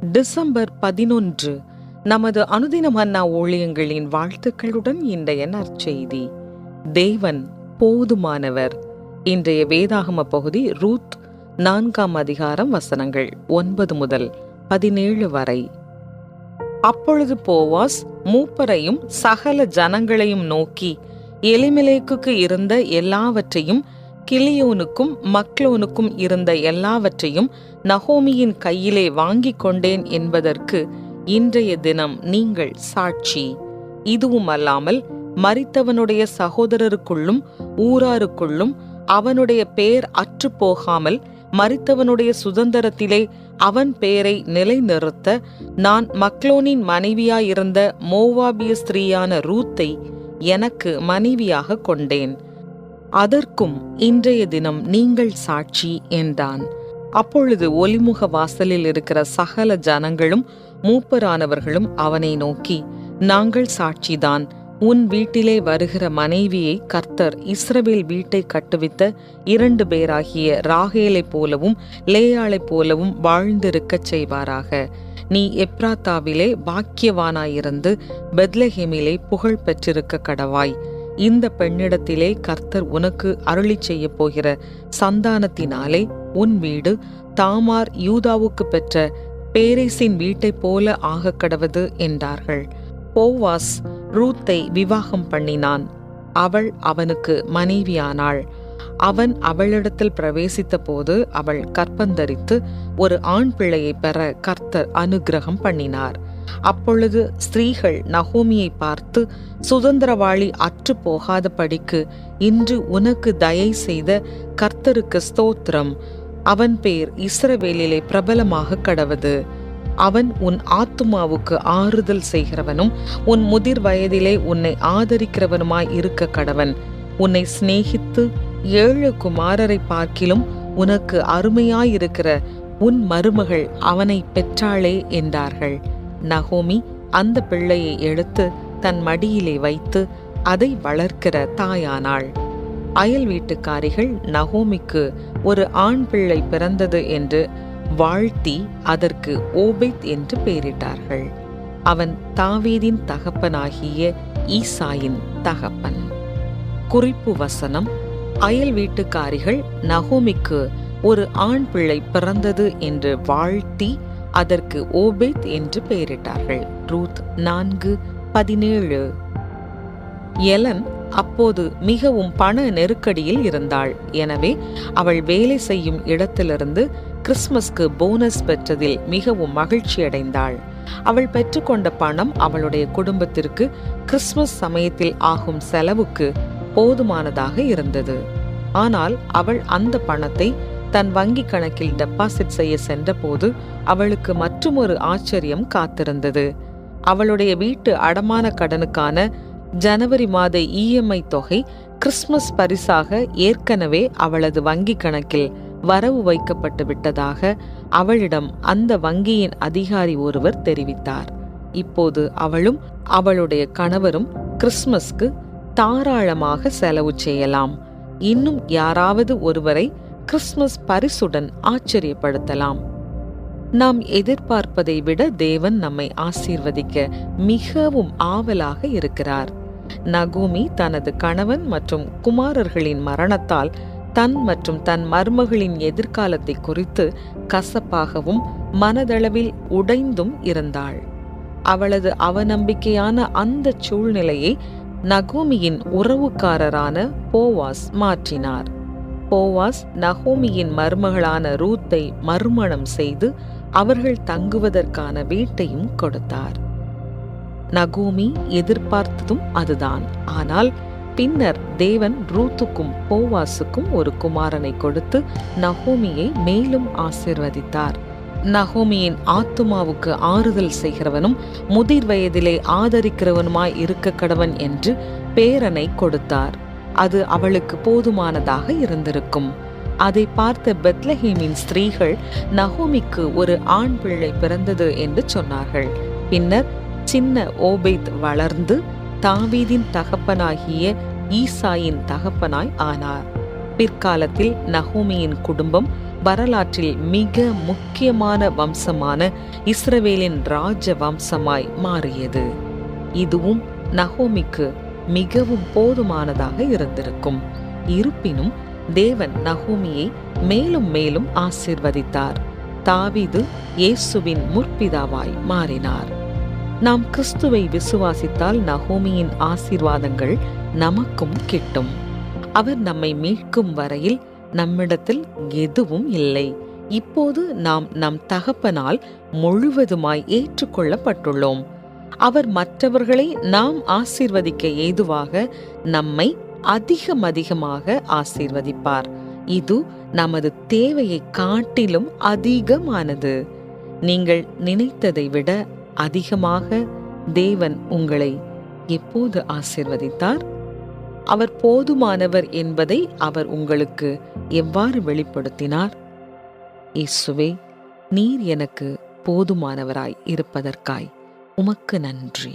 December பதினொன்று நமது அனுதின மன்னா ஊழியங்களின் வாழ்த்துக்களுடன் இன்றைய நற்செய்தி. தேவன் போதுமானவர். இன்றைய வேதாகம பகுதி ரூத் நான்காம் அதிகாரம் வசனங்கள் ஒன்பது முதல் பதினேழு வரை. அப்பொழுது போவாஸ் மூப்பரையும் சகல ஜனங்களையும் நோக்கி எலிமிலேக்கு இருந்த எல்லாவற்றையும் கிளியோனுக்கும் மக்லோனுக்கும் இருந்த எல்லாவற்றையும் நகோமியின் கையிலே வாங்கிக் கொண்டேன் என்பதற்கு இன்றைய தினம் நீங்கள் சாட்சி. இதுவும் அல்லாமல் மறித்தவனுடைய சகோதரருக்குள்ளும் ஊராருக்குள்ளும் அவனுடைய பெயர் அற்று போகாமல் மரித்தவனுடைய சுதந்திரத்திலே அவன் பெயரை நிலைநிறுத்த நான் மக்லோனின் மனைவியாயிருந்த மோவாபிய ஸ்திரீயான ரூத்தை எனக்கு மனைவியாக கொண்டேன். அதற்கும் இன்றைய தினம் நீங்கள் சாட்சி என்றான். அப்பொழுது ஒலிமுக வாசலில் இருக்கிற சகல ஜனங்களும் மூப்பரானவர்களும் அவனை நோக்கி நாங்கள் சாட்சிதான். உன் வீட்டிலே வருகிற மனைவியை கர்த்தர் இஸ்ரவேல் வீட்டை கட்டுவித்த இரண்டு பேராகிய ராகேலைப் போலவும் லேயாளைப் போலவும் வாழ்ந்திருக்கச் செய்வாராக. நீ எப்ராத்தாவிலே பாக்கியவானாயிருந்து பெத்லஹேமிலே புகழ் பெற்றிருக்க கடவாய். இந்த பெண்ணிடத்திலே கர்த்தர் உனக்கு அருளி செய்ய போகிற சந்தானத்தினாலே உன் வீடு தாமார் யூதாவுக்கு பெற்ற பேரேசின் வீட்டைப் போல ஆக கடவது என்றார்கள். போவாஸ் ரூத்தை விவாகம் பண்ணினான். அவள் அவனுக்கு மனைவியானாள். அவன் அவளிடத்தில் பிரவேசித்த போது அவள் கற்பந்தரித்து ஒரு ஆண் பிள்ளையை பெற கர்த்தர் அனுக்கிரகம் பண்ணினார். அப்பொழுது ஸ்திரீகள் நகோமியை பார்த்து சுதந்திரவாளி அற்று போகாத படிக்கு இன்று உனக்கு தயை செய்த கர்த்தருக்கு ஸ்தோத்திரம். அவன் பேர் இஸ்ரவேலிலே பிரபலமாக கடவது. அவன் உன் ஆத்துமாவுக்கு ஆறுதல் செய்கிறவனும் உன் முதிர் வயதிலே உன்னை ஆதரிக்கிறவனுமாய் இருக்க கடவன். உன்னை சிநேகித்து ஏழு குமாரரை பார்க்கிலும் உனக்கு அருமையாயிருக்கிற உன் மருமகள் அவனை பெற்றாளே என்றார்கள். நகோமி அந்த பிள்ளையை எடுத்து தன் மடியிலே வைத்து அதை வளர்க்கிற தாயானாள். அயல் வீட்டுக்காரிகள் நகோமிக்கு ஒரு ஆண் பிள்ளை பிறந்தது என்று வாழ்த்தி அதற்கு ஓபெத் என்று பெயரிட்டார்கள். அவன் தாவீதின் தகப்பனாகிய ஈசாயின் தகப்பன். குறிப்பு வசனம் அயல் வீட்டுக்காரிகள் நகோமிக்கு ஒரு ஆண் பிள்ளை பிறந்தது என்று வாழ்த்தி அதற்கு ஓபேத் என்று பெயரிட்டார்கள். ரூத் நான்கு பதினேழு. எலன் அப்போது மிகவும் பண நெருக்கடியில் இருந்தாள். எனவே அவள் வேலை செய்யும் இடத்திலிருந்து கிறிஸ்மஸ்க்கு போனஸ் பெற்றதில் மிகவும் மகிழ்ச்சி அடைந்தாள். அவள் பெற்றுக்கொண்ட பணம் அவளுடைய குடும்பத்திற்கு கிறிஸ்மஸ் சமயத்தில் ஆகும் செலவுக்கு போதுமானதாக இருந்தது. ஆனால் அவள் அந்த பணத்தை தன் வங்கி கணக்கில் டெபாசிட் செய்ய சென்றபோது அவளுக்கு மற்றுமொரு ஆச்சரியம் காத்திருந்தது. அவளுடைய வீட்டு அடமான கடனுக்கான ஜனவரி மாத இஎம்ஐ தொகை கிறிஸ்துமஸ் பரிசாக ஏற்கனவே அவளது வங்கி கணக்கில் வரவு வைக்கப்பட்டு விட்டதாக அவளிடம் அந்த வங்கியின் அதிகாரி ஒருவர் தெரிவித்தார். இப்போது அவளும் அவளுடைய கணவரும் கிறிஸ்துமஸ்க்கு தாராளமாக செலவு செய்யலாம். இன்னும் யாராவது ஒருவரை கிறிஸ்துமஸ் பரிசுடன் ஆச்சரியப்படுத்தலாம். நாம் எதிர்பார்ப்பதை விட தேவன் நம்மை ஆசீர்வதிக்க மிகவும் ஆவலாக இருக்கிறார். நகோமி தனது கணவன் மற்றும் குமாரர்களின் மரணத்தால் தன் மற்றும் தன் மருமகளின் எதிர்காலத்தை குறித்து கசப்பாகவும் மனதளவில் உடைந்தும் இருந்தாள். அவளது அவநம்பிக்கையான அந்த சூழ்நிலையை நகோமியின் உறவுக்காரரான போவாஸ் மாற்றினார். போவாஸ் நகோமியின் மருமகளான ரூத்தை மறுமணம் செய்து அவர்கள் தங்குவதற்கான வீட்டையும் கொடுத்தார். நகோமி எதிர்பார்த்ததும் அதுதான். ஆனால் பின்னர் தேவன் ரூத்துக்கும் போவாசுக்கும் ஒரு குமாரனை கொடுத்து நகோமியை மேலும் ஆசிர்வதித்தார். நகோமியின் ஆத்துமாவுக்கு ஆறுதல் செய்கிறவனும் முதிர் வயதிலே ஆதரிக்கிறவனுமாய் இருக்க கடவன் என்று பேரனை கொடுத்தார். அது அவளுக்கு போதுமானதாக இருந்திருக்கும். அதை பார்த்த பெத்லஹேமின் ஸ்திரீகள் நகோமிக்கு ஒரு ஆண் பிள்ளை பிறந்தது என்று சொன்னார்கள். பின்னர் சின்ன ஓபேத் வளர்ந்து தாவீதின் தகப்பனாகிய ஈசாயின் தகப்பனாய் ஆனார். பிற்காலத்தில் நகோமியின் குடும்பம் வரலாற்றில் மிக முக்கியமான வம்சமான இஸ்ரவேலின் ராஜ வம்சமாய் மாறியது. இதுவும் நகோமிக்கு மிகவும் போதுமானதாக இருந்திருக்கும். இருப்பினும் தேவன் நகோமியை மேலும் மேலும் ஆசிர்வதித்தார். தாவீது இயேசுவின் முற்பிதாவாய் மாறினார். நாம் கிறிஸ்துவை விசுவாசித்தால் நகோமியின் ஆசீர்வாதங்கள் நமக்கும் கிட்டும். அவர் நம்மை மீட்கும் வரையில் நம்மிடத்தில் எதுவும் இல்லை. இப்போது நாம் நம் தகப்பனால் முழுவதுமாய் ஏற்றுக்கொள்ளப்பட்டுள்ளோம். அவர் மற்றவர்களை நாம் ஆசீர்வதிக்க ஏதுவாக நம்மை அதிகம் அதிகமாக ஆசீர்வதிப்பார். இது நமது தேவையை காட்டிலும் அதிகமானது. நீங்கள் நினைத்ததை விட அதிகமாக தேவன் உங்களை எப்போது ஆசீர்வதித்தார்? அவர் போதுமானவர் என்பதை அவர் உங்களுக்கு எவ்வாறு வெளிப்படுத்தினார்? இயேசுவே நீர் எனக்கு போதுமானவராய் இருப்பதற்காய். உமக்கு நன்றி.